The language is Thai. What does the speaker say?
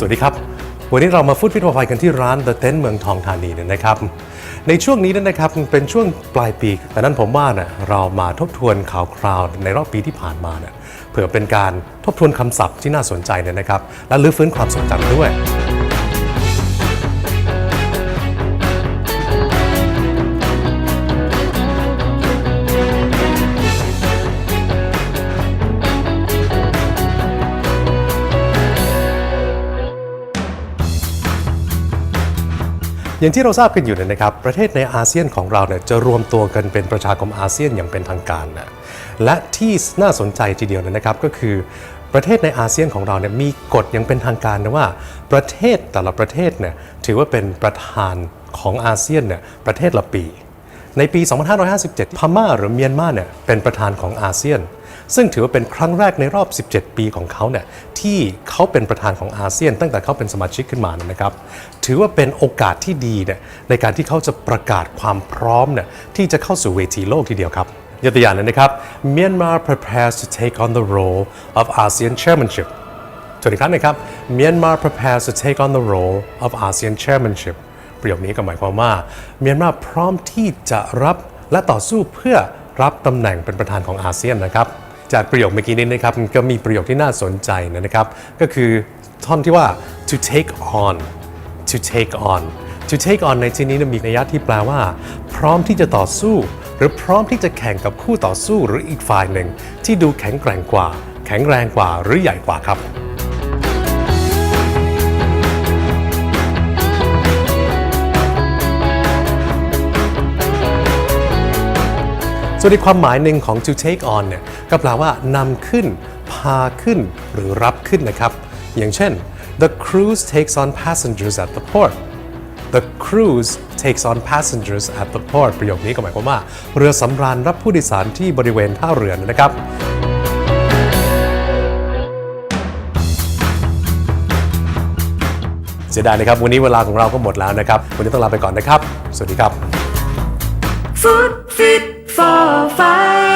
สวัสดีครับ วันนี้เรามาฟุตพิทพอไฟกันที่ร้าน The Tent เมืองทองธานีเนี่ยนะครับ ในช่วงนี้นะครับเป็นช่วงปลายปี แต่นั้นผมว่าเนะเรามาทบทวนข่าวคราวในรอบปีที่ผ่านมาเนี่ยเผื่อเป็นการทบทวนคำศัพท์ที่น่าสนใจนะครับ และลื้อฟื้นความทรงจำด้วย อย่างที่เราทราบกันอยู่เนี่ยนะครับ ประเทศในอาเซียนของเราเนี่ยจะรวมตัวกันเป็นประชาคมอาเซียนอย่างเป็นทางการนะและที่น่าสนใจทีเดียวเนี่ยนะครับก็คือประเทศในอาเซียนของเราเนี่ยมีกฎอย่างเป็นทางการนะว่า ประเทศแต่ละประเทศเนี่ยถือว่าเป็นประธานของอาเซียนเนี่ยประเทศละปี ในปี 2557 พม่าหรือเมียนมาเนี่ยเป็นประธานของอาเซียน ซึ่งถือว่าเป็นครั้งแรกในรอบ 17 ปีของเขาเนี่ยที่เขาเป็นประธานของอาเซียน ตั้งแต่เขาเป็นสมาชิกขึ้นมานะครับ ถือว่าเป็นโอกาสที่ดีเนี่ยในการที่เขาจะประกาศความพร้อมเนี่ยที่จะเข้าสู่เวทีโลกทีเดียวครับยกตัวอย่างเลยนะครับ Myanmar prepares to take on the role of ASEAN chairmanship สวัสดีครับนะครับ Myanmar prepares to take on the role of ASEAN chairmanship ประโยคนี้ก็หมายความว่า เมียนมาพร้อมที่จะรับและต่อสู้เพื่อรับตำแหน่งเป็นประธานของอาเซียนนะครับ จากประโยคเมื่อกี้นี้นะครับก็มีประโยคที่น่าสนใจนะครับ ก็คือท่อนที่ว่า to take on to take on to take on ในที่นี้มีนัยยะที่แปลว่า พร้อมที่จะต่อสู้ หรือพร้อมที่จะแข่งกับคู่ต่อสู้หรืออีกฝ่ายหนึ่ง ที่ดูแข็งแกร่งกว่า แข็งแรงกว่าหรือใหญ่กว่าครับ ส่วนอีกความหมายหนึ่งของ to take on เนี่ยก็แปลว่านำขึ้น พาขึ้น หรือรับขึ้นนะครับ อย่างเช่น the cruise takes on passengers at the port the cruise takes on passengers at the port ประโยคนี้ก็หมายความว่า เรือสำราญรับผู้โดยสารที่บริเวณท่าเรือนะครับเสียดายนะครับ วันนี้เวลาของเราก็หมดแล้วนะครับ วันนี้ต้องลาไปก่อนนะครับ สวัสดีครับ Food Fit for Five